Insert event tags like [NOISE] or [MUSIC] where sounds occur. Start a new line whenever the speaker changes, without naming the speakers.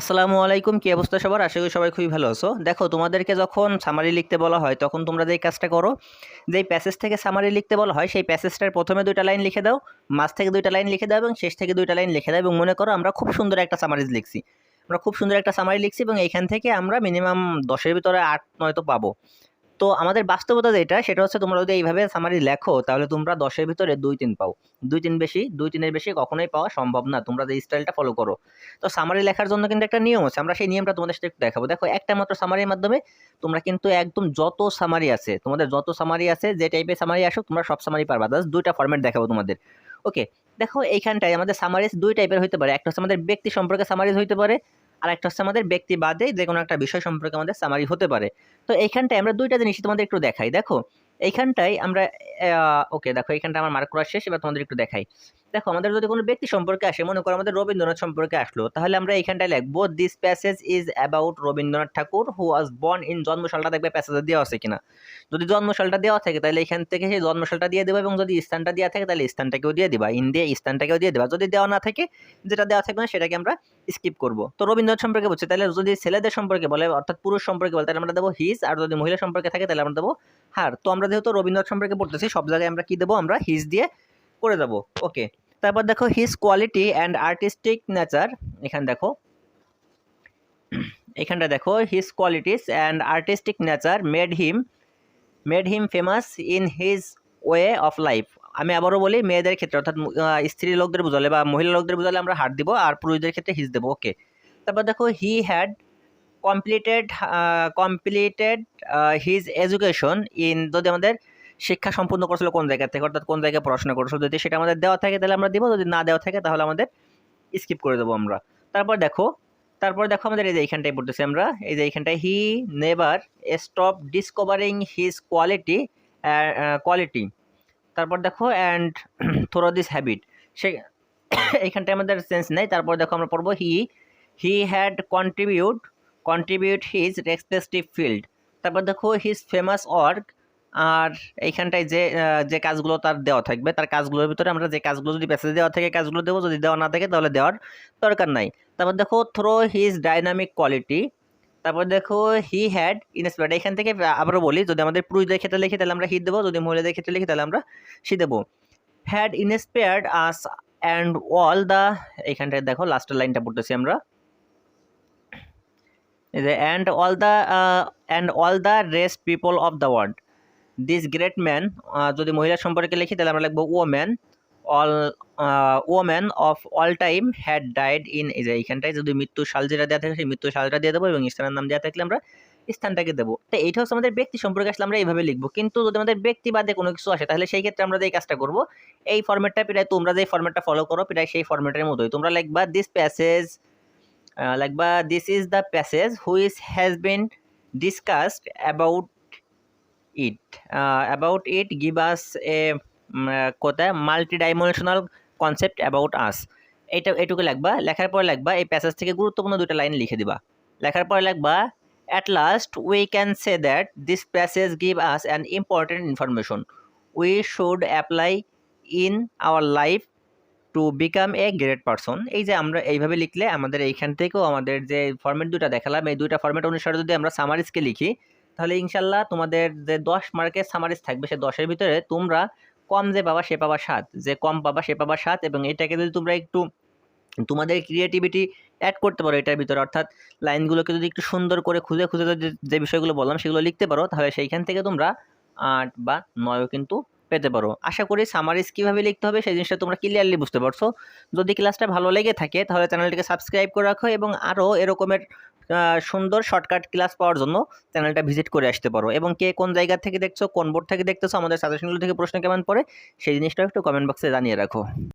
আসসালামু আলাইকুম, কি অবস্থা সবার? আশা করি সবাই খুবই ভালো আছো। দেখো, তোমাদেরকে যখন সামারি লিখতে বলা হয়, তখন তোমরা যেই কাজটা করো, যেই প্যাসেজ থেকে সামারি লিখতে বলা হয়, সেই প্যাসেজটার প্রথমে দুইটা লাইন লিখে দাও, মাঝ থেকে দুইটা লাইন লিখে দাও এবং শেষ থেকে দুইটা লাইন লিখে দাও এবং মনে করো আমরা খুব সুন্দর একটা সামারিজ লিখছি। আমরা খুব সুন্দর একটা সামারি লিখছি এবং এইখান থেকে আমরা মিনিমাম দশের ভিতরে আট নয়তো পাবো। তো আমাদের বাস্তবতা যেটা, সেটা হচ্ছে তোমরা যদি এইভাবে সামারি লেখো, তাহলে তোমরা দশের ভিতরে দুই তিন পাও। দুই তিন বেশি, দুই তিনের বেশি কখনোই পাওয়া সম্ভব না। তোমরা যে স্টাইলটা ফলো করো। তো সামারি লেখার জন্য কিন্তু একটা নিয়ম আছে, আমরা সেই নিয়মটা তোমাদের সাথে একটু দেখাবো। দেখো, একটা মাত্র সামারির মাধ্যমে তোমরা কিন্তু একদম যত সামারি আছে, তোমাদের যত সামারি আছে, যে টাইপের সামারি আসুক, তোমরা সব সামারি পারবা। জাস্ট দুইটা ফরম্যাট দেখাবো তোমাদের। ওকে দেখো, এইখানটায় আমাদের সামারিজ দুই টাইপের হতে পারে। একটা হচ্ছে আমাদের ব্যক্তি সম্পর্কে সামারিজ হতে পারে আর একটা হচ্ছে আমাদের ব্যক্তি বাদে যে কোনো একটা বিষয় সম্পর্কে আমাদের সামারি হতে পারে। তো এইখানটায় আমরা দুইটা জিনিস তোমাদের একটু দেখাই। দেখো এইখানটায় আমরা ওকে দেখো এইখানটা আমার মার্ক করা শেষ, এবার তোমাদের একটু দেখাই। দেখো, আমাদের যদি কোনো ব্যক্তি সম্পর্কে আসে, মনে করো আমাদের রবীন্দ্রনাথ সম্পর্কে আসলো, তাহলে আমরা এইখানটায় লিখব this passage is about Rabindranath Tagore who was born in জন্মশালটা দেখবে প্যাসেজে দেওয়া আছে কিনা। যদি জন্মশালটা দেওয়া থাকে, তাহলে এখান থেকে সেই জন্মশালটা দিয়ে দেবো এবং যদি স্থানটা দেওয়া থাকে, তাহলে স্থানটাকেও দিয়ে দিবা। ইন্ডিয়া স্থানটাকেও দিয়ে দেবা। যদি দেওয়া না থাকে, যেটা দেওয়া থাকবে না, সেটাকে আমরা স্কিপ করব। তো রবীন্দ্রনাথ সম্পর্কে বলছি, তাহলে যদি ছেলেদের সম্পর্কে বলে, অর্থাৎ পুরুষ সম্পর্কে বলে, তাহলে আমরা দেবো হিজ আর যদি মহিলা সম্পর্কে থাকে, তাহলে আমরা দেবো হার তো আমরা যেহেতু রবীন্দ্রনাথ সম্পর্কে পড়তেছি, সব জায়গায় আমরা কি দেবো? আমরা হিজ দিয়ে করে দেবো। ওকে তারপর দেখো his quality and artistic nature এখানে দেখো। এখানটা দেখো his qualities and artistic nature made him made him famous in his way of life আমি আবারও বলি, মেয়েদের ক্ষেত্রে, অর্থাৎ স্ত্রী লোকদের বুঝালে বা মহিলা লোকদের বুঝালে আমরা হার দিব, আর পুরুষদের ক্ষেত্রে হিজ দেবো। ওকে তারপর দেখো he had completed completed his education in যদি আমাদের শিক্ষা সম্পূর্ণ করছিল কোন জায়গা থেকে, অর্থাৎ কোন জায়গায় পড়াশোনা করছিল, যদি সেটা আমাদের দেওয়া থাকে তাহলে আমরা দিব, যদি না দেওয়া থাকে তাহলে আমাদের স্কিপ করে দেবো আমরা। তারপর দেখো তারপর দেখো আমাদের এই যে এইখানটায় পড়তেছি আমরা, এই যে এইখানটায় he never stop discovering his quality quality তারপর দেখো অ্যান্ড থ্রো দিস হ্যাবিট সে [COUGHS] এইখানটায় আমাদের সেন্স নেই, তারপর দেখো আমরা পড়ব he he had contribute contribute his respective field তারপর দেখো হিজ ফেমাস ওয়ার্ক আর এইখানটায় যে যে কাজগুলো তার দেওয়া থাকবে, তার কাজগুলোর ভিতরে আমরা যে কাজগুলো, যদি প্যাসেজ দেওয়া থাকে কাজগুলো দেবো, যদি দেওয়া না থাকে তাহলে দেওয়ার দরকার নাই। তারপর দেখো থ্রো হিজ ডাইনামিক কোয়ালিটি তারপর দেখো হি হ্যাড ইনস্পায়ার্ড এখান থেকে আবারও বলি, যদি আমাদের পুরুষদের ক্ষেত্রে লিখি তাহলে আমরা হি দেবো, যদি মহিলাদের ক্ষেত্রে লিখি তাহলে আমরা সি দেবো। Had inspired us and all the এইখানটায় দেখো লাস্টের লাইনটা পড়তেছি আমরা। And all the and all the rest people of the world this great man যদি মহিলা সম্পর্কে লিখি, তাহলে আমরা লিখব woman all woman of all time had died in এই যে এইখানটায় যদি মৃত্যু সাল যেটা দেওয়া থাকে, সেই মৃত্যু সালটা দিয়ে দেবো এবং স্থানের নাম দেওয়া থাকলে আমরা স্থানটাকে দেবো। তো এইটা হচ্ছে আমাদের ব্যক্তি সম্পর্কে আসলে আমরা এইভাবে লিখব। কিন্তু যদি আমাদের ব্যক্তি বাদে কোনো কিছু আসে, তাহলে সেই ক্ষেত্রে আমরা যে কাজটা করব, এই ফর্মেটটা প্রায় তোমরা যে ফর্মেটটা ফলো করো, প্রায় সেই ফর্মেটের মতোই। তোমরা লিখবা দিস প্যাসেজ লিখবা this is the passage which has been discussed about it about it give us a কোথায় multi dimensional concept about us এটা, এটুকু লিখবা লেখার পর লিখবা এই প্যাসেজ থেকে গুরুত্বপূর্ণ দুটো লাইন লিখে দিবা। লেখার পর লিখবা at last we can say that this passage give us an important information we should apply in our life to become a great person এই যে আমরা এইভাবে লিখলে আমাদের এইখান থেকেও আমাদের যে ফর্মেট দুটা দেখালাম, এই দুইটা ফর্মেট অনুসারে যদি আমরা সামারিজকে লিখি, তাহলে ইনশাল্লাহ তোমাদের যে দশ মার্কের সামারিজ থাকবে সে দশের ভিতরে তোমরা কম যে পাবা সে পাবা সাত, যে কম পাবা সে পাবা সাত এবং এটাকে যদি তোমরা একটু তোমাদের ক্রিয়েটিভিটি অ্যাড করতে পারো এটার ভিতরে, অর্থাৎ লাইনগুলোকে যদি একটু সুন্দর করে খুঁজে খুঁজে যে বিষয়গুলো বললাম সেগুলো লিখতে পারো, তাহলে সেইখান থেকে তোমরা আট বা নয়ও কিন্তু পেতে পারো। আশা করি সামারিজ কীভাবে লিখতে হবে সেই জিনিসটা তোমরা ক্লিয়ারলি বুঝতে পারছ। যদি ক্লাসটা ভালো লেগে থাকে, তাহলে চ্যানেলটিকে সাবস্ক্রাইব করে রাখো এবং আরও এরকমের সুন্দর শর্টকাট ক্লাস পাওয়ার জন্য চ্যানেলটা ভিজিট করে আসতে পারো। এবং কে কোন জায়গা থেকে দেখছ, কোন বোর্ড থেকে দেখতেছো, আমাদের সাজেশনগুলো থেকে প্রশ্ন কেমন পড়ে, সেই জিনিসটাও একটু কমেন্ট বক্সে জানিয়ে রাখো।